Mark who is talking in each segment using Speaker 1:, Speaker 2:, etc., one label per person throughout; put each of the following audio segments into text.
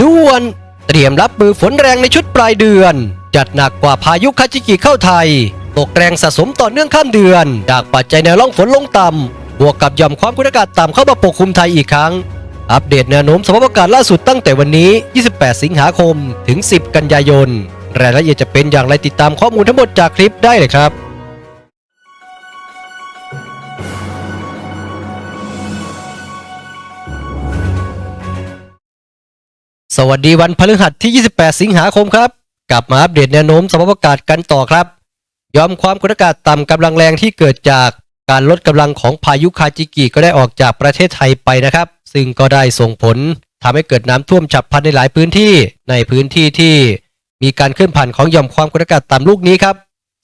Speaker 1: ด่วน เตรียมรับมือฝนแรงในชุดปลายเดือน จัดหนักกว่าพายุคาจิกิเข้าไทย ตกแรงสะสมต่อเนื่องข้ามเดือน จากปัจจัยแนวร่องฝนลงต่ำบวกกับย่อมความกดอากาศต่ำเข้ามาปกคลุมไทยอีกครั้ง อัปเดตแนวโน้มสภาพอากาศล่าสุดตั้งแต่วันนี้ 28 สิงหาคม ถึง 10 กันยายน รายละเอียดจะเป็นอย่างไรติดตามข้อมูลทั้งหมดจากคลิปได้เลยครับ สวัสดีวันพฤหัสที่ 28 สิงหาคมครับกลับมาอัปเดตแนวโน้มสภาพอากาศกันต่อครับ ยอมความกดอากาศต่ำกำลังแรงที่เกิดจากการลดกำลังของพายุคาจิกิก็ได้ออกจากประเทศไทยไปนะครับ ซึ่งก็ได้ส่งผลทำให้เกิดน้ำท่วมฉับพลันในหลายพื้นที่ในพื้นที่ที่มีการเคลื่อนผ่านของย่อมความกดอากาศต่ำลูกนี้ครับ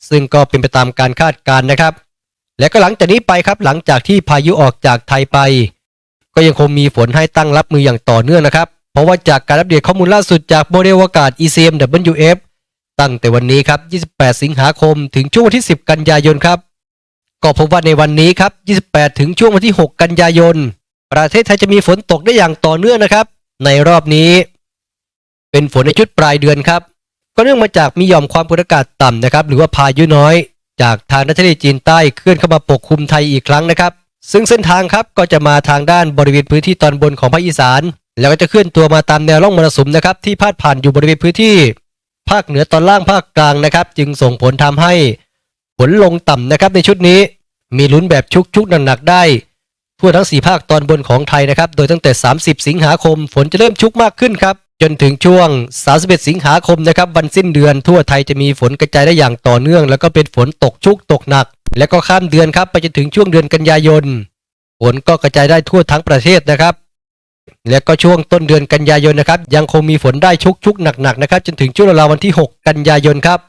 Speaker 1: ซึ่งก็เป็นไปตามการคาดการณ์นะครับ และก็หลังจากนี้ไปครับหลังจากที่พายุออกจากไทยไป ก็ยังคงมีฝนให้ตั้งรับมืออย่างต่อเนื่องนะครับ เพราะว่าจากการอัปเดตข้อมูลล่าสุดจากโมเดลอากาศ ECMWF ตั้งแต่วันนี้ครับ 28 สิงหาคม ถึงช่วงวันที่ 10 กันยายนครับ ก็พบว่าในวันนี้ครับ 28 ถึงช่วงวันที่ 6 กันยายน ประเทศไทยจะมีฝนตกได้อย่างต่อเนื่องนะครับ ในรอบนี้ เป็นฝนในชุดปลายเดือนครับ ก็เนื่องมาจากมีหย่อมความกดอากาศต่ำนะครับ หรือว่าพายุน้อย จากทางทะเลจีนใต้เคลื่อนเข้ามาปกคลุมไทยอีกครั้งนะครับ ซึ่งเส้นทางครับก็จะมาทางด้านบริเวณพื้นที่ตอนบนของภาคอีสาน แล้วก็จะเคลื่อนตัวมาตามแนวร่องมรสุมนะครับที่พาดผ่านอยู่บริเวณพื้นที่ ภาคเหนือตอนล่างภาคกลางนะครับ จึงส่งผลทำให้ฝนลงต่ำนะครับในชุดนี้ มีลุ้นแบบชุกชุกหนักๆได้ ทั่วทั้ง 4 ภาคตอนบนของไทยนะครับ โดยตั้งแต่ 30 สิงหาคม ฝนจะเริ่มชุกมากขึ้นครับจนถึงช่วง 31 สิงหาคมนะครับวันสิ้นเดือนทั่วไทยจะมีฝนกระจายได้อย่างต่อเนื่อง แล้วก็เป็นฝนตกชุกตกหนัก และก็ข้ามเดือนครับไปจนถึงช่วงเดือนกันยายนฝนก็กระจายได้ทั่วทั้งประเทศนะครับ และก็ช่วงต้นเดือนกันยายนนะครับยังคงมีฝนได้ชุกชุกหนักๆนะครับจนถึงช่วงราววันที่ 6 กันยายนครับ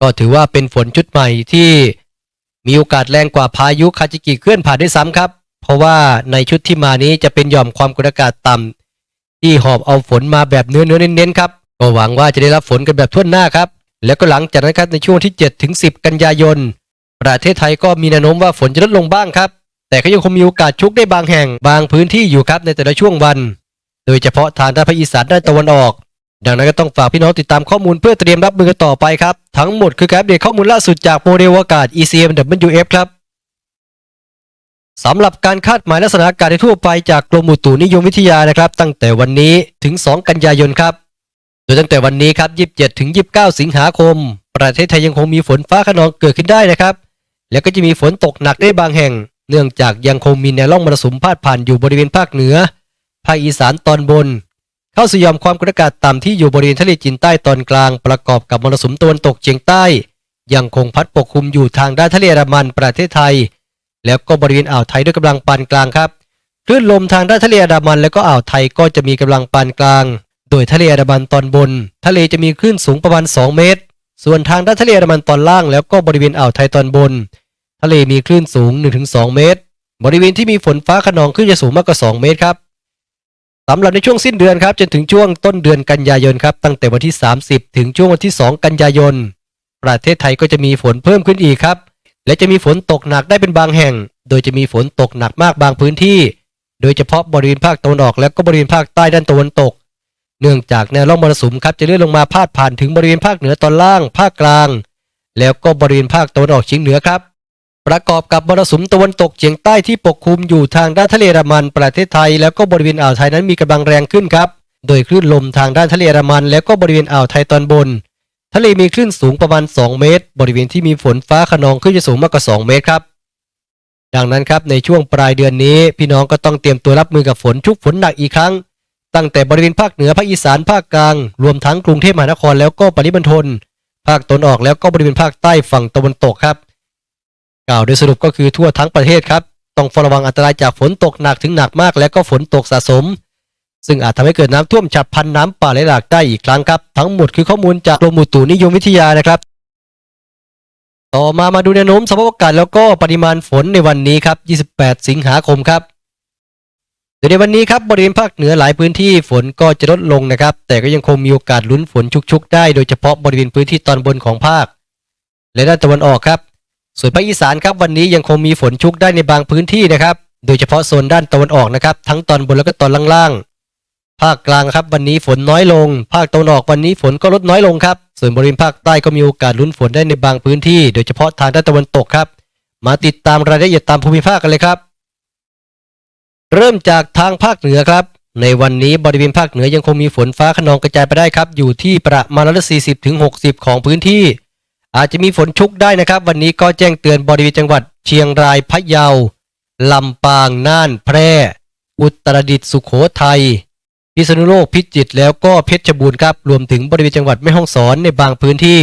Speaker 1: ก็ถือว่าเป็นฝนชุดใหม่ที่มีโอกาสแรงกว่าพายุคาจิกิเคลื่อนผ่านได้ซ้ำครับ เพราะว่าในชุดที่มานี้จะเป็นหย่อมความกดอากาศต่ำที่หอบเอาฝนมาแบบเนื้อเนื้อเน้นๆครับก็หวังว่าจะได้รับฝนกันแบบทั่วหน้าครับ แล้วก็หลังจากนั้นครับในช่วงที่7ถึง10 กันยายน ประเทศไทยก็มีแนวโน้มว่าฝนจะลดลงบ้างครับ แต่ก็ยังคงมีโอกาสชุกได้บางแห่งบางพื้นที่อยู่ครับในแต่ละช่วงวัน โดยเฉพาะทางด้านภาคอีสานด้านตะวันออก ดังนั้นก็ต้องฝากพี่น้องติดตามข้อมูลเพื่อเตรียมรับมือกันต่อไปครับ ทั้งหมดคือการอัปเดตข้อมูลล่าสุดจากโมเดลอากาศ ECMWF ครับสำหรับการคาดหมายลักษณะอากาศทั่วไปจากกรมอุตุนิยมวิทยานะครับ ตั้งแต่วันนี้ถึง 2 กันยายนครับ โดยตั้งแต่วันนี้ครับ 27 ถึง 29 สิงหาคม ประเทศไทยยังคงมีฝนฟ้าขนองเกิดขึ้นได้นะครับ แล้วก็จะมีฝนตกหนักได้บางแห่ง เนื่องจากยังคงมีแนวร่องมรสุมพาดผ่านอยู่บริเวณภาคเหนือ คอีสานตอนบน เข้าสู่ย่อมความกดอากาศต่ำที่อยู่บริเวณทะเลจีนใต้ตอนกลาง ประกอบกับมรสุมตะวันตกเฉียงใต้ ยังคงพัดปกคลุมอยู่ทางด้านทะเลอันดามันประเทศไทย แล้วก็บริเวณอ่าวไทยด้วยกำลังปานกลางครับคลื่นลมทางด้านทะเลอันดามันและก็อ่าวไทยก็จะมีกำลังปานกลาง โดยทะเลอันดามันตอนบน ทะเลจะมีคลื่นสูงประมาณ 2 เมตร ส่วนทางด้านทะเลอันดามันตอนล่างแล้วก็บริเวณอ่าวไทยตอนบน ทะเลมีคลื่นสูง 1-2 เมตร บริเวณที่มีฝนฟ้าขนองคลื่นจะสูงมากกว่า 2 เมตรครับ สำหรับในช่วงสิ้นเดือนครับจนถึงช่วงต้นเดือนกันยายนครับตั้งแต่วันที่ 30 ถึงช่วงวันที่ 2 กันยายน ประเทศไทยก็จะมีฝนเพิ่มขึ้นอีกครับ และจะมีฝนตกหนักได้เป็นบางแห่ง โดยจะมีฝนตกหนักมากบางพื้นที่ โดยเฉพาะบริเวณภาคตะวันออกและก็บริเวณภาคใต้ด้านตะวันตก เนื่องจากแนวร่องมรสุมครับจะเลื่อนลงมาพาดผ่านถึงบริเวณภาคเหนือตอนล่าง ภาคกลาง แล้วก็บริเวณภาคตะวันออกเฉียงเหนือครับ ประกอบกับมรสุมตะวันตกเฉียงใต้ที่ปกคลุมอยู่ทางด้านทะเลอันมันประเทศไทย แล้วก็บริเวณอ่าวไทยนั้นมีกำลังแรงขึ้นครับ โดยคลื่นลมทางด้านทะเลอันดามัน แล้วก็บริเวณอ่าวไทยตอนบน ทะเลมีคลื่นสูงประมาณ 2 เมตร บริเวณที่มีฝนฟ้าขนองคลื่นจะสูงมากกว่า 2 เมตรครับดังนั้นครับในช่วงปลายเดือนนี้ พี่น้องก็ต้องเตรียมตัวรับมือกับฝนชุกฝนหนักอีกครั้ง ตั้งแต่บริเวณภาคเหนือภาคอีสานภาคกลาง รวมทั้งกรุงเทพมหานครแล้วก็ปริมณฑลภาคตะวันออกแล้วก็บริเวณภาคใต้ฝั่งตะวันตกครับ กล่าวโดยสรุปก็คือทั่วทั้งประเทศครับ ต้องเฝ้าระวังอันตรายจากฝนตกหนักถึงหนักมาก และก็ฝนตกสะสม ซึ่งอาจทำให้เกิดน้ำท่วมฉับพลันน้ำป่าไหลหลากได้อีกครั้งครับ ทั้งหมดคือข้อมูลจากกรมอุตุนิยมวิทยานะครับ ต่อมามาดูแนวโน้มสภาพอากาศแล้วก็ปริมาณฝนในวันนี้ครับ 28 สิงหาคมครับโดยในวันนี้ครับบริเวณภาคเหนือหลายพื้นที่ฝนก็จะลดลงนะครับ แต่ก็ยังคงมีโอกาสลุ้นฝนชุกๆ ได้ โดยเฉพาะบริเวณพื้นที่ตอนบนของภาค และด้านตะวันออกครับ ส่วนภาคอีสานครับวันนี้ยังคงมีฝนชุกได้ในบางพื้นที่นะครับ โดยเฉพาะโซนด้านตะวันออกนะครับ ทั้งตอนบนแล้วก็ตอนล่างๆ ภาคกลางครับวันนี้ฝนน้อยลง ภาคตะวันออกวันนี้ฝนก็ลดน้อยลงครับ ส่วนบริเวณภาคใต้ก็มีโอกาสลุ้นฝนได้ในบางพื้นที่ โดยเฉพาะทางด้านตะวันตกครับ มาติดตามรายละเอียดตามภูมิภาคกันเลยครับ เริ่มจากทางภาคเหนือครับ ในวันนี้บริเวณภาคเหนือยังคงมีฝนฟ้าขนองกระจายไปได้ครับ อยู่ที่ประมาณร้อยละ40ถึง60ของพื้นที่ อาจจะมีฝนชุกได้นะครับ วันนี้ก็แจ้งเตือนบริเวณจังหวัดเชียงรายพะเยาลำปางน่านแพร่ อุตรดิตถ์สุโขทัยพิษณุโลกพิจิตรแล้วก็เพชรบูรณ์ครับรวมถึงบริเวณจังหวัดแม่ฮ่องสอนในบางพื้นที่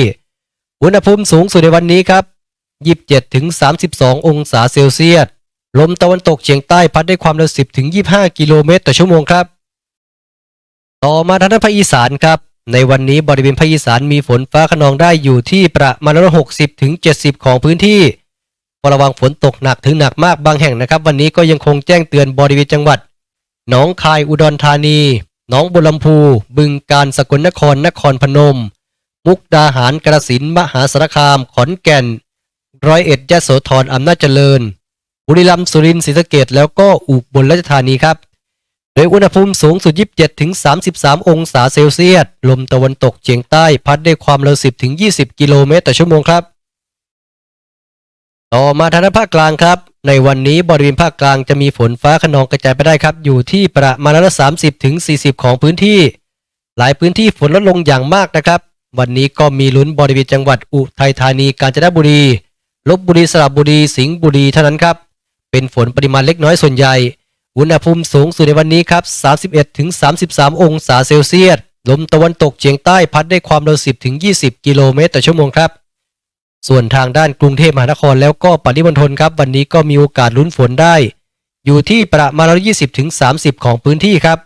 Speaker 1: อุณหภูมิสูงสุดในวันนี้ครับ 27ถึง32 องศาเซลเซียสลมตะวันตกเฉียงใต้พัดได้ความเร็ว 10ถึง25 กิโลเมตรต่อชั่วโมงครับ ต่อมาทางด้านภาคอีสานครับ ในวันนี้บริเวณภาคอีสานมีฝนฟ้าขนองได้อยู่ที่ประมาณร้อยหกสิบถึงเจ็ดสิบของพื้นที่ระวังฝนตกหนักถึงหนักมากบางแห่งนะครับ วันนี้ก็ยังคงแจ้งเตือนบริเวณจังหวัดหนองคายอุดรธานีหนองบัวลำพู บึงกาฬสกลนครนครพนม มุกดาหารกระสินมหาสารคาม ขอนแก่น ร้อยเอ็ดยะโสธรอำนาจเจริญ บุรีรัมย์สุรินทร์ศรีสะเกษแล้วก็อุบลราชธานีครับ โดยอุณหภูมิสูงสุด 27ถึง33 องศาเซลเซียส ลมตะวันตกเฉียงใต้พัดได้ความเร็ว 10ถึง20 กิโลเมตรต่อชั่วโมงครับ ต่อมาทางภาคกลางครับ ในวันนี้บริเวณภาคกลางจะมีฝนฟ้าขนองกระจายไปได้ครับ อยู่ที่ประมาณละ30ถึง40 ของพื้นที่ หลายพื้นที่ฝนลดลงอย่างมากนะครับ วันนี้ก็มีลุ้นบริเวณจังหวัดอุทัยธานี กาญจนบุรี ลบบุรีสระบุรี สิงห์บุรีเท่านั้นครับ เป็นฝนปริมาณเล็กน้อยส่วนใหญ่ อุณหภูมิสูงสุดในวันนี้ครับ 31ถึง33 องศาเซลเซียส ลมตะวันตกเฉียงใต้พัดได้ความเร็ว 10ถึง20 กิโลเมตรต่อชั่วโมงครับ ส่วนทางด้านกรุงเทพมหานครแล้วก็ปริมณฑลครับ วันนี้ก็มีโอกาสลุ้นฝนได้ อยู่ที่ประมาณ120ถึง30 ของพื้นที่ครับ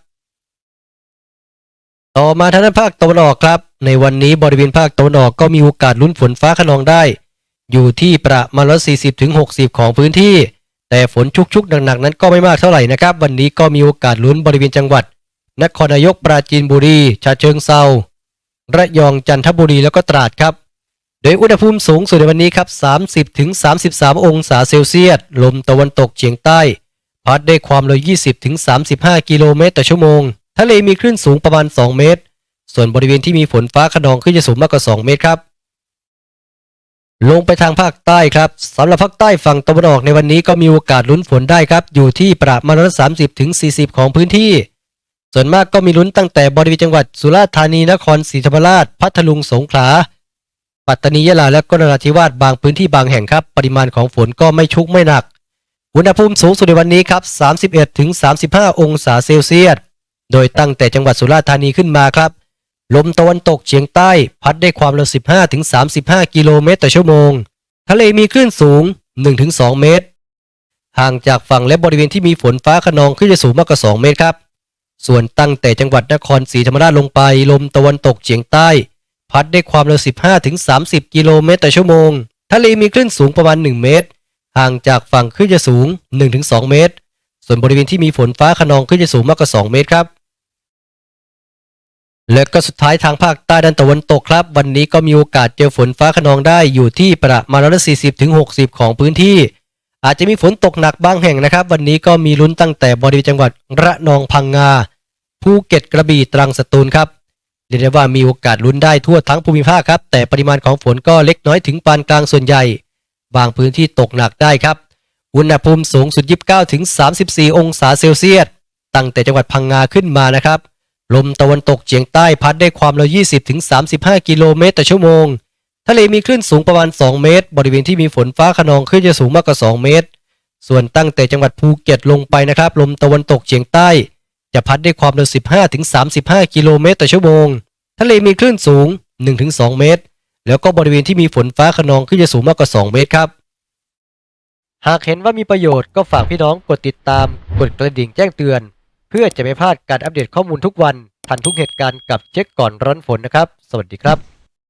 Speaker 1: ต่อมาทางด้านภาคตะวันออกครับ ในวันนี้บริเวณภาคตะวันออกก็มีโอกาสลุ้นฝนฟ้าขนองได้ อยู่ที่ประมาณ140ถึง60 ของพื้นที่ แต่ฝนชุกๆหนักๆนั้นก็ไม่มากเท่าไหร่นะครับ วันนี้ก็มีโอกาสลุ้นบริเวณจังหวัด นครนายกปราจีนบุรีฉะเชิงเซาระยองจันทบุรีแล้วก็ตราดครับ โดยอุณหภูมิสูงสุดในวันนี้ครับ 30ถึง33 องศาเซลเซียส ลมตะวันตกเฉียงใต้ พัดได้ความเร็ว 20ถึง35 กิโลเมตรต่อชั่วโมง ทะเลมีคลื่นสูงประมาณ 2 เมตร ส่วนบริเวณที่มีฝนฟ้าขนองขึ้นจะสูงมากกว่า 2 เมตรครับ ลงไปทางภาคใต้ครับสำหรับภาคใต้ฝั่งตะวันออกในวันนี้ก็มีโอกาสลุ้นฝนได้ครับ อยู่ที่ประมาณร้อยสามสิบถึงสี่สิบของพื้นที่ ส่วนมากก็มีลุ้นตั้งแต่บริเวณจังหวัดสุราษฎร์ธานีนครศรีธรรมราช พัทลุงสงขลาปัตตานียะลาและก็นราธิวาสบางพื้นที่บางแห่งครับ ปริมาณของฝนก็ไม่ชุกไม่หนัก อุณหภูมิสูงสุดในวันนี้ครับ 31ถึง35 องศาเซลเซียส โดยตั้งแต่จังหวัดสุราษฎร์ธานีขึ้นมาครับ ลมตะวันตกเฉียงใต้พัดได้ความเร็ว 15ถึง35 กิโลเมตรต่อชั่วโมง ทะเลมีคลื่นสูง 1-2 เมตร ห่างจากฝั่งและบริเวณที่มีฝนฟ้าขนองขึ้นจะสูงมากกว่า 2 เมตรครับ ส่วนตั้งแต่จังหวัดนครศรีธรรมราชลงไป ลมตะวันตกเฉียงใต้ พัดได้ความเร็ว 15-30 กิโลเมตรต่อชั่วโมง ทะเลมีคลื่นสูงประมาณ 1 เมตร ห่างจากฝั่งขึ้นจะสูง 1-2 เมตร ส่วนบริเวณที่มีฝนฟ้าขนองขึ้นจะสูงมากกว่า 2 เมตรครับ และก็สุดท้ายทางภาคใต้ด้านตะวันตกครับ วันนี้ก็มีโอกาสเจอฝนฟ้าขนองได้อยู่ที่ประมาณร้อยละ40ถึง60ของพื้นที่ อาจจะมีฝนตกหนักบางแห่งนะครับ วันนี้ก็มีลุ้นตั้งแต่บริเวณจังหวัดระนองพังงาภูเก็ตกระบี่ตรังสตูลครับเรียกได้ว่ามีโอกาสลุ้นได้ทั่วทั้งภูมิภาคครับ แต่ปริมาณของฝนก็เล็กน้อยถึงปานกลางส่วนใหญ่ บางพื้นที่ตกหนักได้ครับ อุณหภูมิสูงสุด 29ถึง34 องศาเซลเซียสตั้งแต่จังหวัดพังงาขึ้นมานะครับ ลมตะวันตกเฉียงใต้พัดได้ความเร็ว 20ถึง35 กิโลเมตรต่อชั่วโมง ทะเลมีคลื่นสูงประมาณ 2 เมตร บริเวณที่มีฝนฟ้าขนองขึ้นจะสูงมากกว่า 2 เมตร ส่วนตั้งแต่จังหวัดภูเก็ตลงไปนะครับ ลมตะวันตกเฉียงใต้ จะพัดได้ความเร็ว 15ถึง35 กิโลเมตรต่อชั่วโมง ทะเลมีคลื่นสูง 1-2 เมตร แล้วก็บริเวณที่มีฝนฟ้าขนองขึ้นจะสูงมากกว่า 2 เมตรครับ หากเห็นว่ามีประโยชน์ก็ฝากพี่น้องกดติดตาม กดกระดิ่งแจ้งเตือน พื่อจะไม่พลาดการอัปเดตข้อมูลทุกวัน ทันทุกเหตุการณ์กับเช็คก่อนร้อนฝนนะครับ สวัสดีครับ